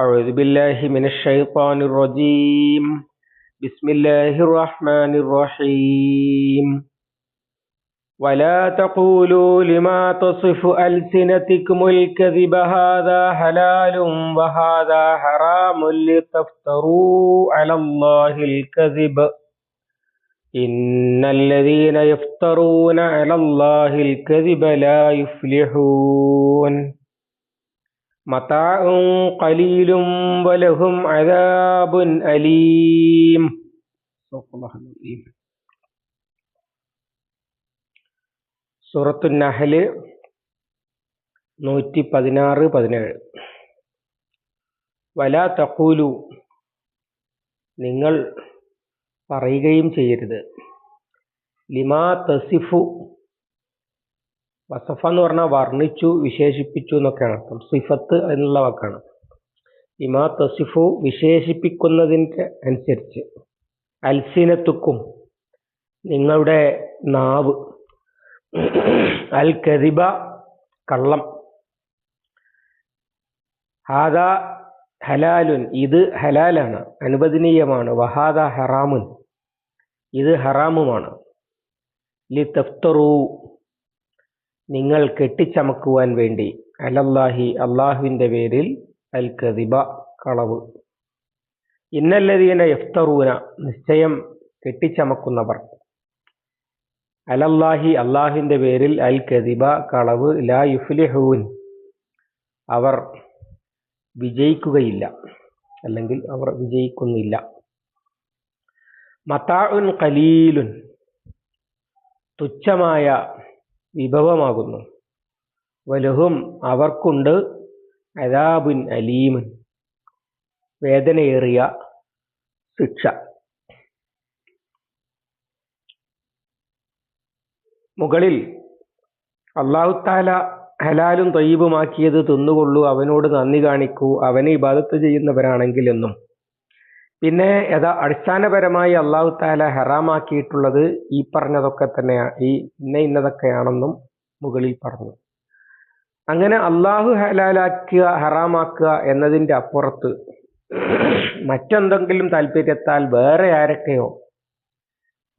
أعوذ بالله من الشيطان الرجيم. بسم الله الرحمن الرحيم. ولا تقولوا لما تصف ألسنتكم الكذب هذا حلال وهذا حرام لتفتروا على الله الكذب. إن الذين يفترون على الله الكذب لا يفلحون. മതാഉം ഖലീലും വലഹും അദാബുൻ അലീം. സൂറത്തു സൂറത്തുൽ നൂറ്റി 116 17 വല തക്കൂലു നിങ്ങൾ പറയുകയും ചെയ്യരുത്. ലിമാ തസിഫു വസഫ എന്ന് പറഞ്ഞാൽ വർണിച്ചു വിശേഷിപ്പിച്ചു എന്നൊക്കെയാണ് അർത്ഥം. സിഫത്ത് എന്നുള്ള വാക്കാണ്. ഇമാ തസിഫു വിശേഷിപ്പിക്കുന്നതിന്റെ അനുസരിച്ച്. അൽസിനത്തുക്കും നിങ്ങളുടെ നാവ്. അൽ കദിബ കള്ളം. ഹാദ ഹലാലുൻ. ഇത് ഹലാലാണ് അനുവദനീയമാണ്. വഹാദ ഹറാമുൻ. ഇത് ഹറാമുമാണ്. ലി തഫ്തറു നിങ്ങൾ കെട്ടിച്ചമക്കുവാൻ വേണ്ടി. അലല്ലാഹി അള്ളാഹുവിന്റെ പേരിൽ അൽ കദിബ കളവ്. ഇന്നല്ലതീന യഫ്തറൂന നിശ്ചയം കെട്ടിച്ചമക്കുന്നവർ. അലല്ലാഹി അള്ളാഹുവിന്റെ പേരിൽ അൽ കദിബ കളവ് ലാ യുഫ്ലിഹൂൻ. അവർ വിജയിക്കുകയില്ല. അല്ലെങ്കിൽ അവർ വിജയിക്കുന്നില്ല. മത്താഉൻ കലീലുൻ തുച്ഛമായ വിഭവമാകുന്നു. വലുഹും അവർക്കുണ്ട് അദാബുൻ അലീമൻ. വേദനയേറിയ ശിക്ഷ. മുകളിൽ അള്ളാഹുത്താല ഹലാലും തൊയ്യബുമാക്കിയത് തിന്നുകൊള്ളൂ അവനോട് നന്ദി കാണിക്കൂ അവനെ ഇബാദത്ത് ചെയ്യുന്നവരാണെങ്കിൽ എന്നും പിന്നെ യഥാ അടിസ്ഥാനപരമായി അള്ളാഹു താല ഹറാമാക്കിയിട്ടുള്ളത് ഈ പറഞ്ഞതൊക്കെ തന്നെയാണ് ഈ ഇന്ന ഇന്നതൊക്കെയാണെന്നും മുകളിൽ പറഞ്ഞു. അങ്ങനെ അള്ളാഹു ഹലാലാക്കുക ഹറാമാക്കുക എന്നതിന്റെ അപ്പുറത്ത് മറ്റെന്തെങ്കിലും താല്പര്യത്താൽ വേറെ ആരൊക്കെയോ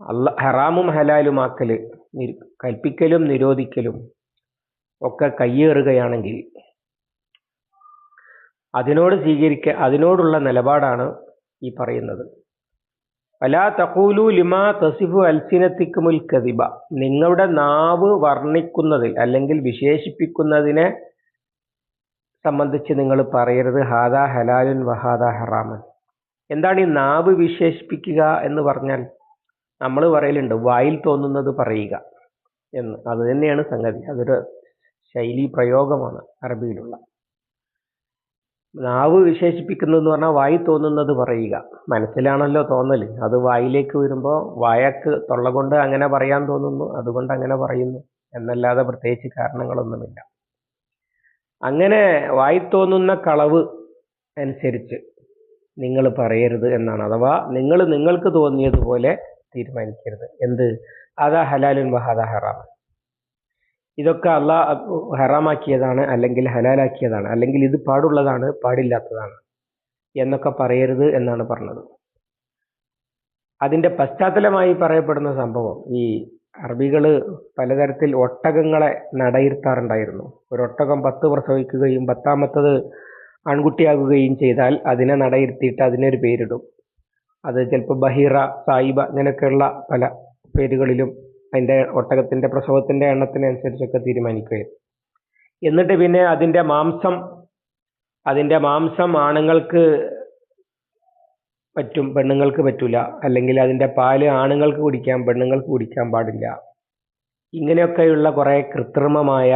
അല്ല ഹറാമും ഹലാലുമാക്കൽ കൽപ്പിക്കലും നിരോധിക്കലും ഒക്കെ കയ്യേറുകയാണെങ്കിൽ അതിനോട് സ്വീകരിക്ക അതിനോടുള്ള നിലപാടാണ് ഈ പറയുന്നത്. അലാ തഖൂലു ലിമാ തസിഫു അൽസിനത്തിക്കുമുൽ കതിബ നിങ്ങളുടെ നാവ് വർണിക്കുന്നതിൽ അല്ലെങ്കിൽ വിശേഷിപ്പിക്കുന്നതിനെ സംബന്ധിച്ച് നിങ്ങൾ പറയരുത്. ഹാദാ ഹലാലുൻ വഹാദാ ഹറാമൻ. എന്താണ് ഈ നാവ് വിശേഷിപ്പിക്കുക എന്ന് പറഞ്ഞാൽ നമ്മൾ പറയലുണ്ട് വായിൽ തോന്നുന്നത് പറയുക എന്ന്. അത് തന്നെയാണ് സംഗതി. അതൊരു ശൈലി പ്രയോഗമാണ് അറബിയിലുള്ള. നാവ് വിശേഷിപ്പിക്കുന്നതെന്ന് പറഞ്ഞാൽ വായി തോന്നുന്നത് പറയുക. മനസ്സിലാണല്ലോ തോന്നൽ അത് വായിലേക്ക് വരുമ്പോൾ വായക്ക് തൊള്ള കൊണ്ട് അങ്ങനെ പറയാൻ തോന്നുന്നു അതുകൊണ്ട് അങ്ങനെ പറയുന്നു എന്നല്ലാതെ പ്രത്യേകിച്ച് കാരണങ്ങളൊന്നുമില്ല. അങ്ങനെ വായി തോന്നുന്ന കളവ് അനുസരിച്ച് നിങ്ങൾ പറയരുത് എന്നാണ്. അഥവാ നിങ്ങൾ നിങ്ങൾക്ക് തോന്നിയതുപോലെ തീരുമാനിക്കരുത്. എന്ത്? അതാ ഹലാലുൻ വഹാദ ഹറാം. ഇതൊക്കെ അള്ളാ ഹറാമാക്കിയതാണ് അല്ലെങ്കിൽ ഹലാലാക്കിയതാണ് അല്ലെങ്കിൽ ഇത് പാടുള്ളതാണ് പാടില്ലാത്തതാണ് എന്നൊക്കെ പറയരുത് എന്നാണ് പറഞ്ഞത്. അതിന്റെ പശ്ചാത്തലമായി പറയപ്പെടുന്ന സംഭവം ഈ അറബികൾ പലതരത്തിൽ ഒട്ടകങ്ങളെ നടയിരുത്താറുണ്ടായിരുന്നു. ഒരു ഒട്ടകം പത്ത് പ്രസവിക്കുകയും പത്താമത്തത് ആൺകുട്ടിയാകുകയും ചെയ്താൽ അതിനെ നടയിരുത്തിയിട്ട് അതിനൊരു പേരിടും. അത് ചിലപ്പോൾ ബഹീറ സായിബ ഇങ്ങനെയൊക്കെയുള്ള പല പേരുകളിലും അതിന്റെ ഒട്ടകത്തിന്റെ പ്രസവത്തിന്റെ എണ്ണത്തിനനുസരിച്ചൊക്കെ തീരുമാനിക്കുകയും. എന്നിട്ട് പിന്നെ അതിന്റെ മാംസം അതിന്റെ മാംസം ആണുങ്ങൾക്ക് പറ്റും പെണ്ണുങ്ങൾക്ക് പറ്റൂല. അല്ലെങ്കിൽ അതിന്റെ പാൽ ആണുങ്ങൾക്ക് കുടിക്കാം പെണ്ണുങ്ങൾക്ക് കുടിക്കാൻ പാടില്ല. ഇങ്ങനെയൊക്കെയുള്ള കുറേ കൃത്രിമമായ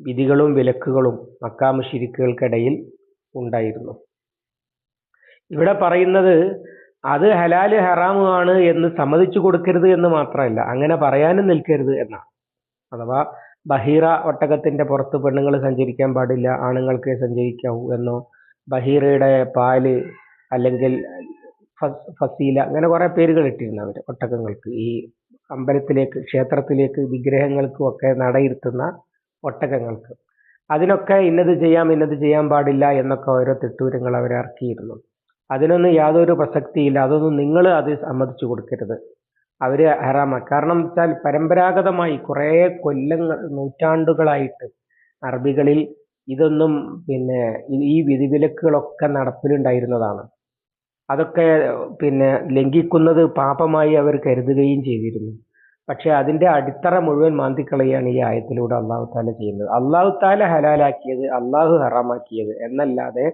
വിധികളും വിലക്കുകളും മക്കാമുഷിരിക്കുകൾക്കിടയിൽ ഉണ്ടായിരുന്നു. ഇവിടെ പറയുന്നത് അത് ഹലാൽ ഹറാമുമാണ് എന്ന് സമ്മതിച്ചു കൊടുക്കരുത് എന്ന് മാത്രമല്ല അങ്ങനെ പറയാനും നിൽക്കരുത് എന്നാണ്. അഥവാ ബഹീറ ഒട്ടകത്തിന്റെ പുറത്ത് പെണ്ണുങ്ങൾ സഞ്ചരിക്കാൻ പാടില്ല ആണുങ്ങൾക്ക് സഞ്ചരിക്കാവൂ എന്നോ ബഹീറയുടെ പാൽ അല്ലെങ്കിൽ ഫസീല അങ്ങനെ കുറെ പേരുകൾ ഇട്ടിരുന്നു അവർ ഒട്ടകങ്ങൾക്ക്. ഈ അമ്പലത്തിലേക്ക് ക്ഷേത്രത്തിലേക്ക് വിഗ്രഹങ്ങൾക്കും ഒക്കെ നടയിരുത്തുന്ന ഒട്ടകങ്ങൾക്ക്. അതിനൊക്കെ ഇന്നത് ചെയ്യാം ഇന്നത് ചെയ്യാൻ പാടില്ല എന്നൊക്കെ ഓരോ തിട്ടൂരങ്ങൾ അവർ ഇറക്കിയിരുന്നു. അതിനൊന്നും യാതൊരു പ്രസക്തിയില്ല. അതൊന്നും നിങ്ങൾ അത് സമ്മതിച്ചു കൊടുക്കരുത്. അവർ ഹറാമാണ്. കാരണം വെച്ചാൽ പരമ്പരാഗതമായി കുറേ കൊല്ലങ്ങൾ നൂറ്റാണ്ടുകളായിട്ട് അറബികളിൽ ഇതൊന്നും പിന്നെ ഈ വിധിവിലക്കുകളൊക്കെ നടപ്പിലുണ്ടായിരുന്നതാണ്. അതൊക്കെ പിന്നെ ലംഘിക്കുന്നത് പാപമായി അവർ കരുതുകയും ചെയ്തിരുന്നു. പക്ഷേ അതിന്റെ അടിത്തറ മുഴുവൻ മാന്തിക്കളയാണ് ഈ ആയത്തിലൂടെ അള്ളാഹു താല ചെയ്യുന്നത്. അള്ളാഹു താല ഹലാലാക്കിയത് അള്ളാഹു ഹറാമാക്കിയത് എന്നല്ലാതെ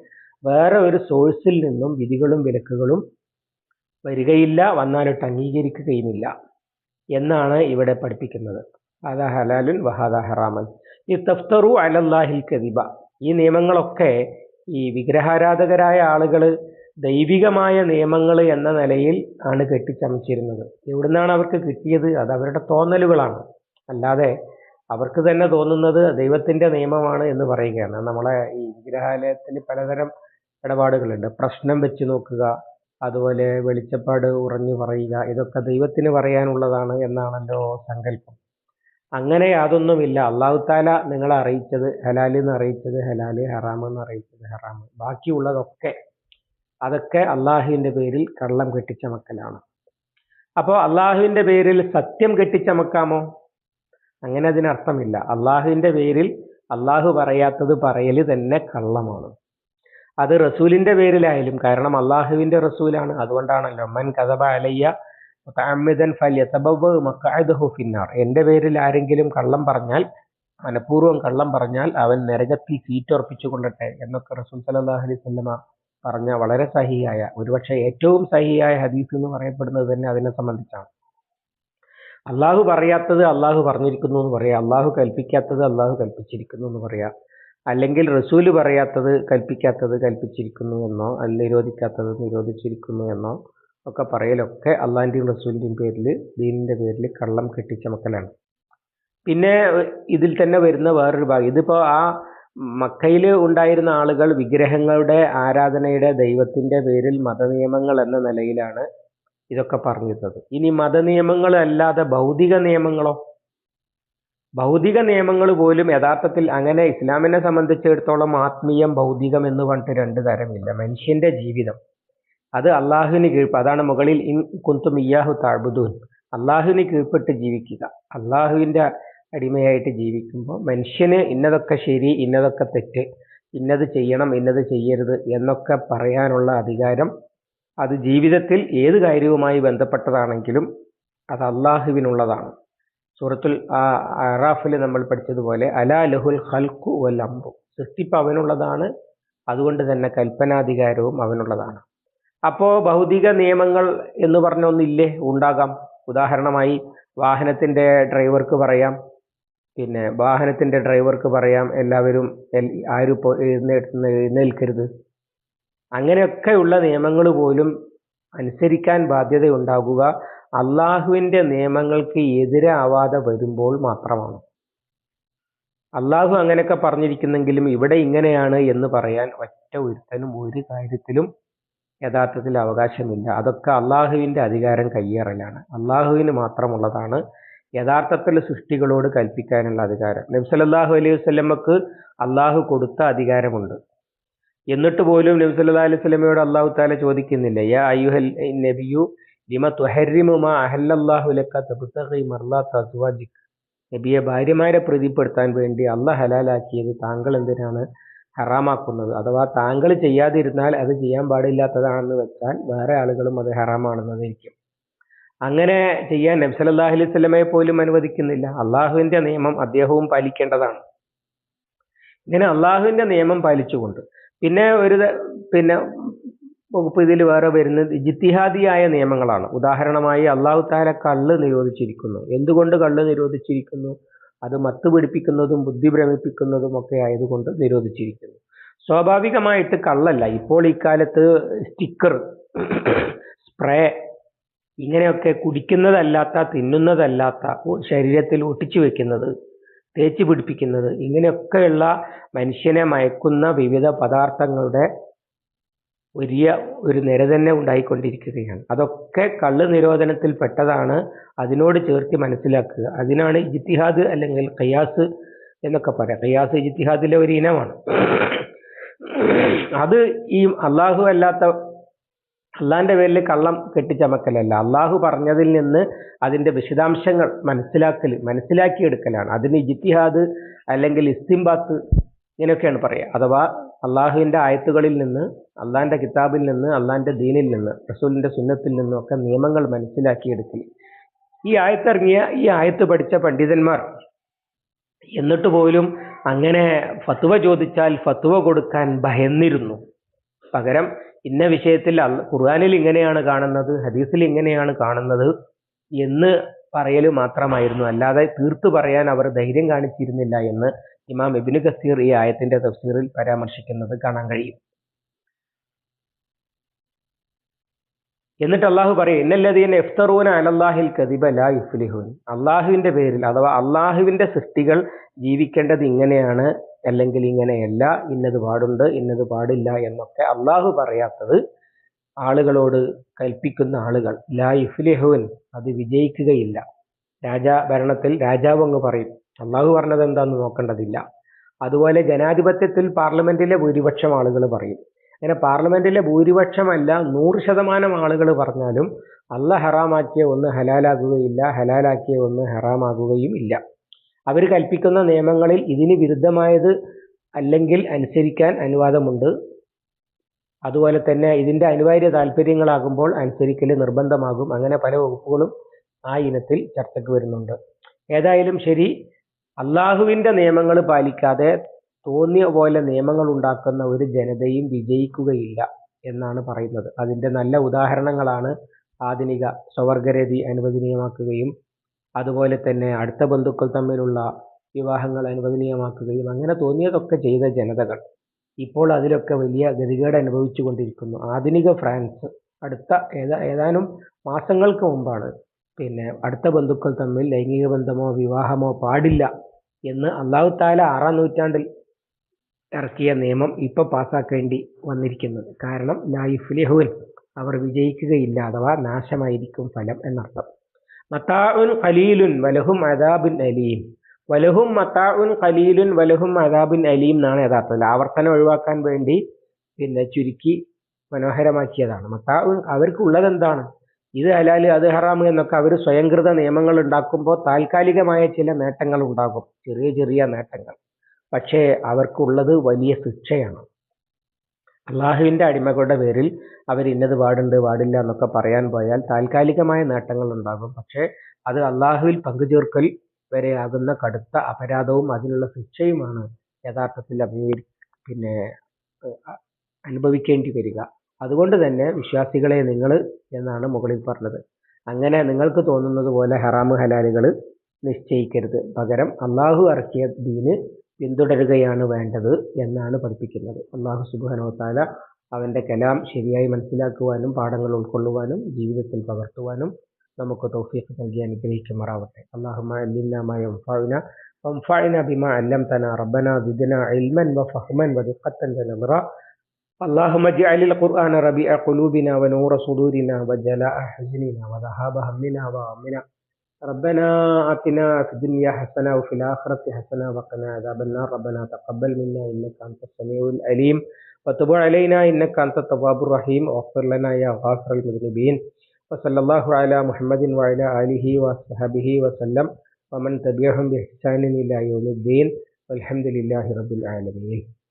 വേറെ ഒരു സോഴ്സിൽ നിന്നും വിധികളും വിലക്കുകളും വരികയില്ല വന്നാലിട്ട് അംഗീകരിക്കുകയുമില്ല എന്നാണ് ഇവിടെ പഠിപ്പിക്കുന്നത്. അതാ ഹലാലുൻ വഹാദ ഹറാമൻ. ഈ തഫ്തറു അലല്ലാഹിൽ കദിബ. ഈ നിയമങ്ങളൊക്കെ ഈ വിഗ്രഹാരാധകരായ ആളുകൾ ദൈവികമായ നിയമങ്ങൾ എന്ന നിലയിൽ ആണ് കെട്ടിച്ചമച്ചിരുന്നത്. എവിടുന്നാണ് അവർക്ക് കിട്ടിയത്? അത് അവരുടെ തോന്നലുകളാണ്. അല്ലാതെ അവർക്ക് തന്നെ തോന്നുന്നത് ദൈവത്തിന്റെ നിയമമാണ് എന്ന് പറയുകയാണ്. നമ്മളെ ഈ വിഗ്രഹാലയത്തിൽ പലതരം ഇടപാടുകളുണ്ട്. പ്രശ്നം വെച്ച് നോക്കുക അതുപോലെ വെളിച്ചപ്പാട് ഉറഞ്ഞു പറയുക ഇതൊക്കെ ദൈവത്തിന് പറയാനുള്ളതാണ് എന്നാണല്ലോ സങ്കല്പം. അങ്ങനെ യാതൊന്നുമില്ല. അള്ളാഹു താല നിങ്ങളെ അറിയിച്ചത് ഹലാൽ എന്ന് അറിയിച്ചത് ഹലാൽ ഹറാം എന്ന് അറിയിച്ചത് ഹറാം. ബാക്കിയുള്ളതൊക്കെ അതൊക്കെ അള്ളാഹുവിന്റെ പേരിൽ കള്ളം കെട്ടിച്ചമക്കലാണ് അപ്പോൾ അള്ളാഹുവിന്റെ പേരിൽ സത്യം കെട്ടിച്ചമക്കാമോ അങ്ങനെ അതിനർത്ഥമില്ല. അള്ളാഹുവിന്റെ പേരിൽ അള്ളാഹു പറയാത്തത് പറയൽ തന്നെ കള്ളമാണ്. അത് റസൂലിന്റെ പേരിലായാലും കാരണം അള്ളാഹുവിന്റെ റസൂലാണ്. അതുകൊണ്ടാണല്ലോ മൻ കഥബ അലയ്യ മുത്തഅമ്മിദൻ ഫല്യതബവ്വ മഖഅദഹു ഫിന്നാർ. എന്റെ പേരിൽ ആരെങ്കിലും കള്ളം പറഞ്ഞാൽ മനഃപൂർവം കള്ളം പറഞ്ഞാൽ അവൻ നരകത്തിൽ സീറ്റ് ഉറപ്പിച്ചു കൊള്ളട്ടെ എന്നൊക്കെ റസൂൽ സല്ലല്ലാഹു അലൈഹി വസല്ലമ പറഞ്ഞ വളരെ സഹിയായ ഒരുപക്ഷെ ഏറ്റവും സഹിയായ ഹദീസ് എന്ന് പറയപ്പെടുന്നത് തന്നെ അതിനെ സംബന്ധിച്ചാണ്. അള്ളാഹു പറയാത്തത് അള്ളാഹു പറഞ്ഞിരിക്കുന്നു എന്ന് പറയാം അള്ളാഹു കൽപ്പിക്കാത്തത് അള്ളാഹു കൽപ്പിച്ചിരിക്കുന്നു എന്ന് പറയാം. അല്ലെങ്കിൽ റസൂൽ പറയാത്തത് കൽപ്പിക്കാത്തത് കൽപ്പിച്ചിരിക്കുന്നു എന്നോ അല്ല നിരോധിക്കാത്തത് നിരോധിച്ചിരിക്കുന്നു എന്നോ ഒക്കെ പറയലൊക്കെ അള്ളാഹിന്റെയും റസൂലിന്റെയും പേരിൽ ദീനിന്റെ പേരിൽ കള്ളം കെട്ടിച്ചമക്കലാണ്. പിന്നെ ഇതിൽ തന്നെ വരുന്ന വേറൊരു ഭാഗം. ഇതിപ്പോൾ ആ മക്കയിൽ ഉണ്ടായിരുന്ന ആളുകൾ വിഗ്രഹങ്ങളുടെ ആരാധനയുടെ ദൈവത്തിന്റെ പേരിൽ മതനിയമങ്ങൾ എന്ന നിലയിലാണ് ഇതൊക്കെ പറഞ്ഞിരുന്നത്. ഇനി മതനിയമങ്ങൾ അല്ലാതെ ഭൗതിക നിയമങ്ങളോ ഭൗതിക നിയമങ്ങൾ പോലും യഥാർത്ഥത്തിൽ അങ്ങനെ ഇസ്ലാമിനെ സംബന്ധിച്ചിടത്തോളം ആത്മീയം ഭൗതികം എന്ന് പറഞ്ഞിട്ട് രണ്ട് തരമില്ല. മനുഷ്യന്റെ ജീവിതം. അത് അള്ളാഹുവിന് കീഴ്പ്പ് അതാണ് മുകളിൽ ഇൻ കുന്തും ഇയാഹു താഴ്ബുദൂൻ അള്ളാഹുവിന് കീഴ്പ്പെട്ട് ജീവിക്കുക. അള്ളാഹുവിന്റെ അടിമയായിട്ട് ജീവിക്കുമ്പോൾ മനുഷ്യന് ഇന്നതൊക്കെ ശരി ഇന്നതൊക്കെ തെറ്റ് ഇന്നത് ചെയ്യണം ഇന്നത് ചെയ്യരുത് എന്നൊക്കെ പറയാനുള്ള അധികാരം അത് ജീവിതത്തിൽ ഏത് കാര്യവുമായി ബന്ധപ്പെട്ടതാണെങ്കിലും അത് അള്ളാഹുവിനുള്ളതാണ് സൂറത്തുൽ അറാഫിൽ നമ്മൾ പഠിച്ചതുപോലെ അലാ ലഹുൽ ഹൽക്കു വൽ അമ്പു സൃഷ്ടിപ്പ് അവനുള്ളതാണ് അതുകൊണ്ട് തന്നെ കൽപ്പനാധികാരവും അവനുള്ളതാണ്. അപ്പോൾ ഭൗതിക നിയമങ്ങൾ എന്ന് പറഞ്ഞ ഒന്നില്ലേ? ഉണ്ടാകാം. ഉദാഹരണമായി വാഹനത്തിന്റെ ഡ്രൈവർക്ക് പറയാം. പിന്നെ വാഹനത്തിന്റെ ഡ്രൈവർക്ക് പറയാം എല്ലാവരും ആരും എഴുന്നേൽക്കരുത്. അങ്ങനെയൊക്കെയുള്ള നിയമങ്ങൾ പോലും അനുസരിക്കാൻ ബാധ്യതയുണ്ടാകുക. അള്ളാഹുവിന്റെ നിയമങ്ങൾക്ക് എതിരാവാതെ വരുമ്പോൾ മാത്രമാണ്. അള്ളാഹു അങ്ങനെയൊക്കെ പറഞ്ഞിരിക്കുന്നെങ്കിലും ഇവിടെ ഇങ്ങനെയാണ് എന്ന് പറയാൻ ഒറ്റ ഒരുത്തനും ഒരു കാര്യത്തിലും യഥാർത്ഥത്തിൽ അവകാശമില്ല. അതൊക്കെ അള്ളാഹുവിന്റെ അധികാരം കയ്യേറലാണ് അള്ളാഹുവിന് മാത്രമുള്ളതാണ് യഥാർത്ഥത്തിൽ സൃഷ്ടികളോട് കൽപ്പിക്കാനുള്ള അധികാരം. നബി സല്ലല്ലാഹു അലൈഹി വസല്ലമക്ക് അള്ളാഹു കൊടുത്ത അധികാരമുണ്ട്. എന്നിട്ട് പോലും നബി സല്ലല്ലാഹു അലൈഹി വസല്ലമയോട് അള്ളാഹു താല ചോദിക്കുന്നില്ല യാ അയ്യുഹൽ നബിയു നബിയെ ഭാര്യമാരെ പ്രീതിപ്പെടുത്താൻ വേണ്ടി അല്ല ഹലാലാക്കിയത് താങ്കൾ എന്തിനാണ്? ഹറാമാക്കുന്നത്. അഥവാ താങ്കൾ ചെയ്യാതിരുന്നാൽ അത് ചെയ്യാൻ പാടില്ലാത്തതാണെന്ന് വെച്ചാൽ വേറെ ആളുകളും അത് ഹറാമാണെന്നതായിരിക്കും അങ്ങനെ ചെയ്യാൻ നബ്സൽ അള്ളാഹു അലൈഹി സ്വലമയെ പോലും അനുവദിക്കുന്നില്ല. അള്ളാഹുവിന്റെ നിയമം അദ്ദേഹവും പാലിക്കേണ്ടതാണ്. ഇങ്ങനെ അള്ളാഹുവിന്റെ നിയമം പാലിച്ചുകൊണ്ട് പിന്നെ ഒരു പിന്നെ വകുപ്പ് ഇതിൽ വേറെ വരുന്നത് ജിത്തിഹാദിയായ നിയമങ്ങളാണ്. ഉദാഹരണമായി അള്ളാഹു താല കള്ള് നിരോധിച്ചിരിക്കുന്നു. എന്തുകൊണ്ട് കള്ള് നിരോധിച്ചിരിക്കുന്നു? അത് മത്ത് പിടിപ്പിക്കുന്നതും ബുദ്ധി ഭ്രമിപ്പിക്കുന്നതും ഒക്കെ ആയതുകൊണ്ട് നിരോധിച്ചിരിക്കുന്നു. സ്വാഭാവികമായിട്ട് കള്ളല്ല. ഇപ്പോൾ ഇക്കാലത്ത് സ്റ്റിക്കർ സ്പ്രേ ഇങ്ങനെയൊക്കെ കുടിക്കുന്നതല്ലാത്ത തിന്നുന്നതല്ലാത്ത ശരീരത്തിൽ ഒട്ടിച്ചു വെക്കുന്നത് തേച്ച് പിടിപ്പിക്കുന്നത് ഇങ്ങനെയൊക്കെയുള്ള മനുഷ്യനെ മയക്കുന്ന വിവിധ പദാർത്ഥങ്ങളുടെ വലിയ ഒരു നിര തന്നെ ഉണ്ടായിക്കൊണ്ടിരിക്കുകയാണ്. അതൊക്കെ കള്ള് നിരോധനത്തിൽ പെട്ടതാണ്. അതിനോട് ചേർത്ത് മനസ്സിലാക്കുക. അതിനാണ് ഇജിത്തിഹാദ് അല്ലെങ്കിൽ ഖയാസ് എന്നൊക്കെ പറയാം. ഖിയാസ് ഇജ്തിഹാദിലെ ഒരു ഇനമാണ്. അത് ഈ അള്ളാഹു അല്ലാത്ത അള്ളാന്റെ പേരിൽ കള്ളം കെട്ടിച്ചമക്കലല്ല അള്ളാഹു പറഞ്ഞതിൽ നിന്ന് അതിന്റെ വിശദാംശങ്ങൾ മനസ്സിലാക്കൽ മനസ്സിലാക്കിയെടുക്കലാണ്. അതിന് ഇജിത്തിഹാദ് അല്ലെങ്കിൽ ഇസ്തിംബാത്ത് ഇങ്ങനെയൊക്കെയാണ് പറയുക അഥവാ അള്ളാഹുവിന്റെ ആയത്തുകളിൽ നിന്ന് അള്ളാഹിന്റെ കിതാബിൽ നിന്ന് അള്ളാഹിന്റെ ദീനിൽ നിന്ന് റസൂലിന്റെ സുന്നത്തിൽ നിന്നും ഒക്കെ നിയമങ്ങൾ മനസ്സിലാക്കിയെടുക്കൽ. ഈ ആയത്തിറങ്ങിയ ഈ ആയത്ത് പഠിച്ച പണ്ഡിതന്മാർ എന്നിട്ട് പോലും അങ്ങനെ ഫത്വ ചോദിച്ചാൽ ഫത്വ കൊടുക്കാൻ ഭയന്നിരുന്നു. പകരം ഇന്ന വിഷയത്തിൽ ഖുർആനിൽ ഇങ്ങനെയാണ് കാണുന്നത് ഹദീസിൽ ഇങ്ങനെയാണ് കാണുന്നത് എന്ന് പറയൽ മാത്രമായിരുന്നു. അല്ലാതെ തീർത്തു പറയാൻ അവർ ധൈര്യം കാണിച്ചിരുന്നില്ല എന്ന് ഇമാം ഇബിന് കസീർ ഈ ആയത്തിന്റെ തഫ്സീറിൽ പരാമർശിക്കുന്നത് കാണാൻ കഴിയും. എന്നിട്ട് അള്ളാഹു പറയും ഇന്നല്ലതീൻ എഫ്തറൂന അലല്ലാഹിൽ കദിബ ലാ ഇഫ്ലിഹുൻ അള്ളാഹുവിന്റെ പേരിൽ അഥവാ അള്ളാഹുവിന്റെ സൃഷ്ടികൾ ജീവിക്കേണ്ടത് ഇങ്ങനെയാണ് അല്ലെങ്കിൽ ഇങ്ങനെയല്ല ഇന്നത് പാടുണ്ട് ഇന്നത് പാടില്ല എന്നൊക്കെ അള്ളാഹു പറയാത്തത് ആളുകളോട് കൽപ്പിക്കുന്ന ആളുകൾ. ലാ ഇഫ്ലിഹുൻ അത് വിജയിക്കുകയില്ല. രാജാ ഭരണത്തിൽ രാജാവ് അങ്ങ് പറയും. അള്ളാഹു പറഞ്ഞത് എന്താന്ന് നോക്കേണ്ടതില്ല. അതുപോലെ ജനാധിപത്യത്തിൽ പാർലമെന്റിലെ ഭൂരിപക്ഷം ആളുകൾ പറയും. അങ്ങനെ പാർലമെന്റിലെ ഭൂരിപക്ഷമല്ല നൂറ് ശതമാനം ആളുകൾ പറഞ്ഞാലും അല്ല ഹറാമാക്കിയ ഒന്ന് ഹലാലാകുകയില്ല ഹലാലാക്കിയ ഒന്ന് ഹറാമാകുകയും ഇല്ല. അവർ കൽപ്പിക്കുന്ന നിയമങ്ങളിൽ ഇതിന് വിരുദ്ധമായത് അല്ലെങ്കിൽ അനുസരിക്കാൻ അനുവാദമുണ്ട്. അതുപോലെ തന്നെ ഇതിന്റെ അനിവാര്യ താല്പര്യങ്ങളാകുമ്പോൾ അനുസരിക്കൽ നിർബന്ധമാകും. അങ്ങനെ പല വകുപ്പുകളും ആ ഇനത്തിൽ ചർച്ചയ്ക്ക് വരുന്നുണ്ട്. ഏതായാലും ശരി അള്ളാഹുവിന്റെ നിയമങ്ങൾ പാലിക്കാതെ തോന്നിയ പോലെ നിയമങ്ങൾ ഉണ്ടാക്കുന്ന ഒരു ജനതയും വിജയിക്കുകയില്ല എന്നാണ് പറയുന്നത്. അതിന്റെ നല്ല ഉദാഹരണങ്ങളാണ് ആധുനിക സ്വവർഗരതി അനുവദനീയമാക്കുകയും അതുപോലെ തന്നെ അടുത്ത ബന്ധുക്കൾ തമ്മിലുള്ള വിവാഹങ്ങൾ അനുവദനീയമാക്കുകയും അങ്ങനെ തോന്നിയതൊക്കെ ചെയ്ത ജനതകൾ ഇപ്പോൾ അതിലൊക്കെ വലിയ ഗതികേട് അനുഭവിച്ചു കൊണ്ടിരിക്കുന്നു. ആധുനിക ഫ്രാൻസ് അടുത്ത ഏതാ ഏതാനും മാസങ്ങൾക്ക് മുമ്പാണ് പിന്നെ അടുത്ത ബന്ധുക്കൾ തമ്മിൽ ലൈംഗിക ബന്ധമോ വിവാഹമോ പാടില്ല എന്ന് അള്ളാഹു താല ആറാം നൂറ്റാണ്ടിൽ ഇറക്കിയ നിയമം ഇപ്പൊ പാസ്സാക്കേണ്ടി വന്നിരിക്കുന്നത്. കാരണം ലൈഫ്ലിഹുൻ അവർ വിജയിക്കുകയില്ല അഥവാ നാശമായിരിക്കും ഫലം എന്നർത്ഥം. മത്താഉൻ ഖലീലുൻ വലഹും അദാബുൻ അലീം. വലഹും മത്താഉൻ ഖലീലുൻ വലഹും അദാബുൻ അലീം എന്നാണ് യഥാർത്ഥത്തിൽ. ആവർത്തനം ഒഴിവാക്കാൻ വേണ്ടി പിന്നെ ചുരുക്കി മനോഹരമാക്കിയതാണ്. മത്താഉൻ അവർക്കുള്ളത് എന്താണ്? ഇത് ഹലാൽ അത് ഹറാം എന്നൊക്കെ അവർ സ്വയംകൃത നിയമങ്ങൾ ഉണ്ടാക്കുമ്പോൾ താൽക്കാലികമായ ചില നേട്ടങ്ങൾ ഉണ്ടാകും. ചെറിയ ചെറിയ നേട്ടങ്ങൾ. പക്ഷേ അവർക്കുള്ളത് വലിയ ശിക്ഷയാണ്. അള്ളാഹുവിന്റെ അടിമകളുടെ പേരിൽ അവർ ഇന്നത് പാടുണ്ട് പാടില്ല എന്നൊക്കെ പറയാൻ പോയാൽ താൽക്കാലികമായ നേട്ടങ്ങൾ ഉണ്ടാകും. പക്ഷേ അത് അള്ളാഹുവിൽ പങ്കുചേർക്കൽ വരെയാകുന്ന കടുത്ത അപരാധവും അതിനുള്ള ശിക്ഷയുമാണ് യഥാർത്ഥത്തിൽ അഭിമുഖീ പിന്നെ അനുഭവിക്കേണ്ടി വരിക. അതുകൊണ്ട് തന്നെ വിശ്വാസികളെ നിങ്ങൾ എന്നാണ് മുകളിൽ പറഞ്ഞത് അങ്ങനെ നിങ്ങൾക്ക് തോന്നുന്നത് പോലെ ഹറാമ് ഹലാലുകൾ നിശ്ചയിക്കരുത് പകരം അള്ളാഹു ഇറക്കിയ ദീന് പിന്തുടരുകയാണ് വേണ്ടത് എന്നാണ് പഠിപ്പിക്കുന്നത് അള്ളാഹു സുബാനോ താല അവന്റെ കലാം ശരിയായി മനസ്സിലാക്കുവാനും പാഠങ്ങൾ ഉൾക്കൊള്ളുവാനും ജീവിതത്തിൽ പകർത്തുവാനും നമുക്ക് തൗഫീഖ് നൽകി അനുഗ്രഹിക്കുമാറാവട്ടെ അള്ളാഹുമ وانفعنا بما علمتنا ربنا زدنا علما وفهما ودقة ونظرا اللهم اجعل القرآن ربيع قلوبنا ونور صدورنا وجلاء حزننا وذهاب همنا وغمنا. ربنا آتنا في الدنيا حسنة وفي الآخرة حسنة وقنا عذاب النار. ربنا تقبل منا إنك أنت السميع العليم. وتب علينا إنك أنت التواب الرحيم. واغفر لنا يا غافر المذنبين. وصلى الله على محمد وعلى آله وصحبه وسلم. ومن تبعهم بإحسان إلى يوم الدين. والحمد لله رب العالمين.